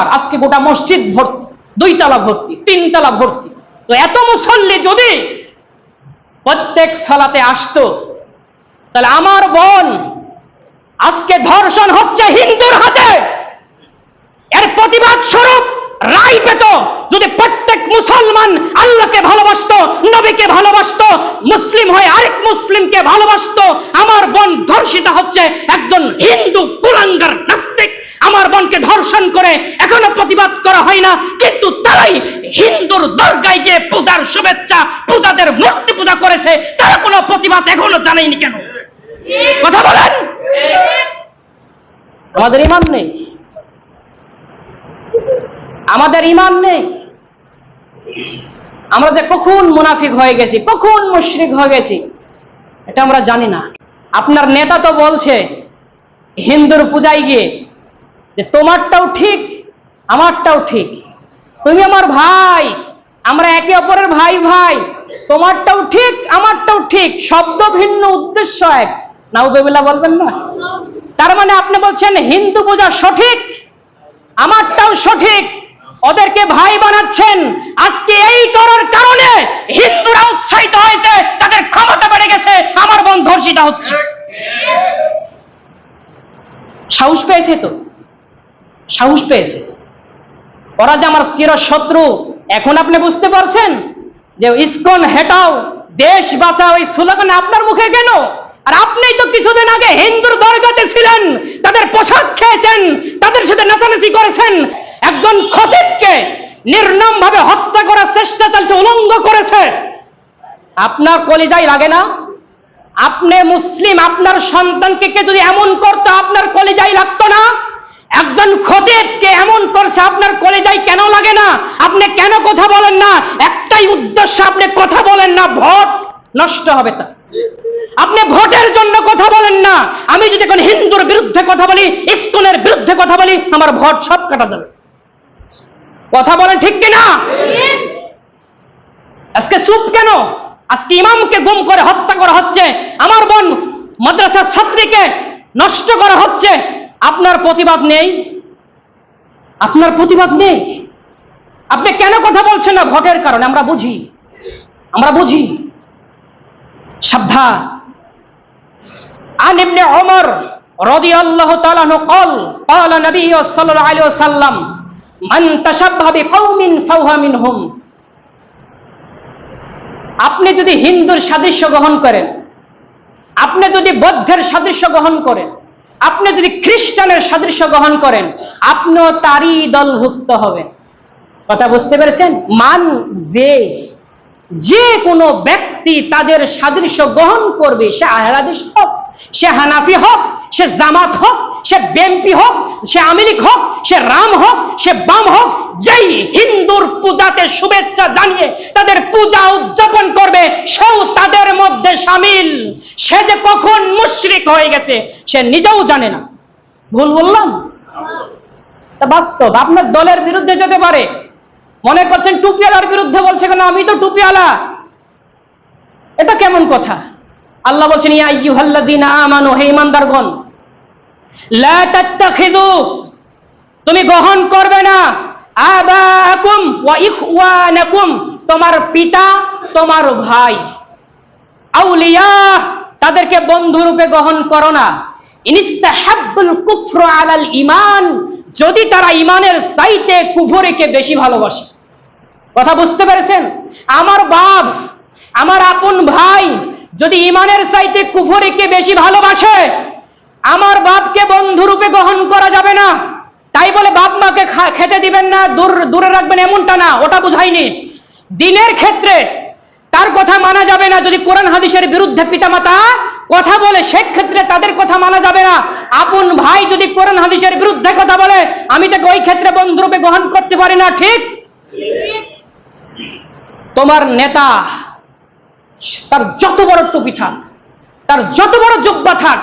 আর আজকে গোটা মসজিদ ভর্তি দুই তালা ভর্তি তিন তালা ভর্তি। তো এত মুসল্লি যদি প্রত্যেক সালাতে আসতো, তাহলে আমার বোন আজকে ধর্ষণ হচ্ছে হিন্দুর হাতে। এর প্রতিবাদ স্বরূপ রায় পেত। যদি প্রত্যেক মুসলমান আল্লাহকে ভালোবাসতো, নবীকে ভালোবাসতো, মুসলিম হয়ে আরেক মুসলিমকে ভালোবাসতো, আমার বোন ধর্ষিতা হচ্ছে একজন হিন্দু কুলাঙ্গার নাস্তিক। আমার বোনকে ধর্ষণ করে এখনও প্রতিবাদ করা হয় না, কিন্তু তারাই হিন্দুর দরগায় গিয়ে পূজার শুভেচ্ছা, পূজাদের মূর্তি পূজা করেছে, তারা কোনো প্রতিবাদ এখনও জানেনি কেন? কথা বলেন। আমাদের ইমান নেই। আমাদের ইমান নেই। আমরা যে কখন মুনাফিক হয়ে গেছি, কখন মুশরিক হয়ে গেছি, এটা আমরা জানি না। আপনার নেতা তো বলছে, হিন্দুর পূজায় গিয়ে যে তোমারটাও ঠিক, আমারটাও ঠিক। তুমি আমার ভাই, আমরা একে অপরের ভাই ভাই, তোমারটাও ঠিক, আমারটাও ঠিক, শব্দ ভিন্ন, উদ্দেশ্য এক। নাউজবিল্লাহ বলবেন না? তার মানে আপনি বলছেন হিন্দু পূজা সঠিক, আমারটাও সঠিক, ওদেরকে ভাই বানাচ্ছেন। আজকে এই করার কারণে হিন্দুরা উৎসাহিত হয়েছে, তাদের ক্ষমতা বেড়ে গেছে, আমার বোন ধর্ষিতা হচ্ছে। সাহস পেয়েছে তো? সাহস পেয়েছে। ওরা যে আমার চির শত্রু, এখন আপনি বুঝতে পারছেন যে ইস্কন হেটাও, দেশ বাঁচাও, এই স্লোগান আপনার মুখে কেন? আর আপনি তো কিছুদিন আগে হিন্দুর দরগাতে ছিলেন, তাদের পোশাক খেয়েছেন, তাদের সাথে নাচানাচি করেছেন। একজন খতিবকে নির্নাম ভাবে হত্যা করার চেষ্টা চলছে উলঙ্গ করেছে। আপনার কলিজাই লাগে না? আপনি মুসলিম, আপনার সন্তানকে কে যদি এমন করতো, আপনার কলিজাই লাগতো না? একজন খতিবকে এমন করছে, আপনার কলেজাই কেন লাগে না? আপনি কেন কথা বলেন না? একটাই উদ্দেশ্য, আপনি কথা বলেন না, ভোট নষ্ট হবে তা। আপনি ভোটের জন্য কথা বলেন না। আমি যদি কোন হিন্দুর বিরুদ্ধে কথা বলি ইস্কনের বিরুদ্ধে কথা বলি, আমার ভোট সব কাটা যাবে। কথা বলেন ঠিক কিনা? আজকে চুপ কেন? আজকে ইমামকে গুম করে হত্যা করা হচ্ছে। আমার বোন মাদ্রাসার ছাত্রীকে নষ্ট করা হচ্ছে। আপনার প্রতিবাদ নেই আপনার প্রতিবাদ নেই আপনি কেন কথা বলছেন না ভোটের কারণে আমরা বুঝি আমরা বুঝি সাবধান عن ابن عمر رضي الله تعالى عنه قال قال النبي صلى الله عليه وسلم من تشبه بقوم فهو منهم আপনি যদি হিন্দুর সাদৃশ্য গ্রহণ করেন আপনি যদি বৌদ্ধের সাদৃশ্য গ্রহণ করেন আপনি যদি খ্রিস্টানের সাদৃশ্য গ্রহণ করেন, আপনিও তারই দলভুক্ত হবেন। কথা বুঝতে পেরেছেন? মান যে যে কোনো ব্যক্তি তাদের সাদৃশ্য গ্রহণ করবে, সে আহরাদিস হোক, সে হানাফি হোক, সে জামাত হোক, সে বেম্পি হোক, সে আমেরিক হোক, সে রাম হোক, সে বাম হোক যেই হিন্দুর পূজাতে শুভেচ্ছা জানিয়ে তাদের পূজা উদযাপন করবে, সেও তাদের মধ্যে সামিল। সে যে কখন মুশরিক হয়ে গেছে, সে নিজেও জানে না। ভুল বললাম? বাস্তব, আপনার দলের বিরুদ্ধে যেতে পারে। মনে করছেন টুপিওয়ালার বিরুদ্ধে বলছে কেন, আমি তো টুপিওয়ালা। এটা কেমন কথা? আল্লাহ বলছেন, ইয়া তাত্তাখিযু, তুমি গ্রহণ করবে না। আবাকুম ওয়া তোমার পিতা, তোমার ভাই। আউলিয়া, তাদেরকে বন্ধু রূপে গ্রহণ করো না। ইনিস্তাহাব্বুল কুফর আলাল ঈমান, যদি তারা ঈমানের চাইতে কুফরিকে বেশি ভালোবাসে। কথা বুঝতে পেরেছেন? আমার বাপ, আমার আপন ভাই যদি ইমানের চাইতে কুফরিকে বেশি ভালোবাসে, আমার বাপকে বন্ধুরূপে গ্রহণ করা যাবে খা- খেতে দিবেন না, দূর, দূরে রাখবেন এমনটা না, ওটা বুঝাইনি। দিনের ক্ষেত্রে তার কথা মানা যাবে না, যদি কোরআন হাদিসের বিরুদ্ধে পিতামাতা কথা বলে, সেক্ষেত্রে তাদের কথা মানা যাবে না। আপন ভাই যদি কোরআন হাদিসের বিরুদ্ধে কথা বলে, আমি তাকে ওই ক্ষেত্রে বন্ধুরূপে গ্রহণ করতে পারি না, ঠিক? তোমার নেতা, তার যত বড় টুপি থাক, তার যত বড় যোগ্যা থাক,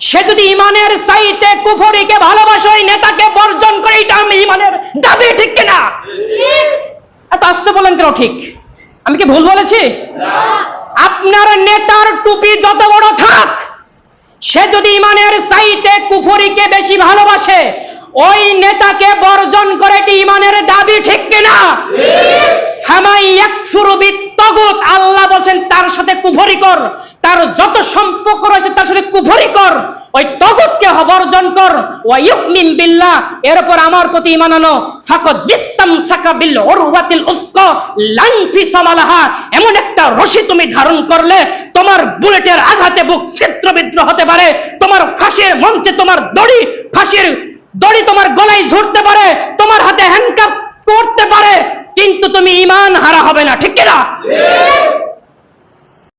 সে যদি ইমানের চাইতে কুফরিকে ভালোবাসে, ওই নেতাকে বর্জন করে এটা আমি ইমানের দাবি ঠিক কিনা এত আসতে বলেন কেন ঠিক? আমি কি ভুল বলেছি? আপনার নেতার টুপি যত বড় থাক, সে যদি ইমানের চাইতে কুফরিকে বেশি ভালোবাসে, ওই নেতাকে বর্জন করে এটি ইমানের দাবি, ঠিক কিনা? আল্লাহ বলছেন, তার সাথে কুফরি কর, তার যত সম্পর্ক রয়েছে তার সাথে কুফরি কর, ওই তগুতকে বর্জন কর, ওয়া ইউমিন বিল্লাহ এরপর আমার প্রতি ঈমান আনো, ফাকাদ দিস্তাম এমন একটা রশি তুমি ধারণ করলে, তোমার বুলেটের আঘাতে বুক ছিদ্রবিদ্র হতে পারে, তোমার ফাঁসির মঞ্চে তোমার দড়ি, ফাঁসির দড়ি তোমার গলায় ঝরতে পারে, তোমার হাতে হ্যান্ডকাপ করতে পারে, কিন্তু তুমি ইমান হারা হবে না, ঠিক কিনা?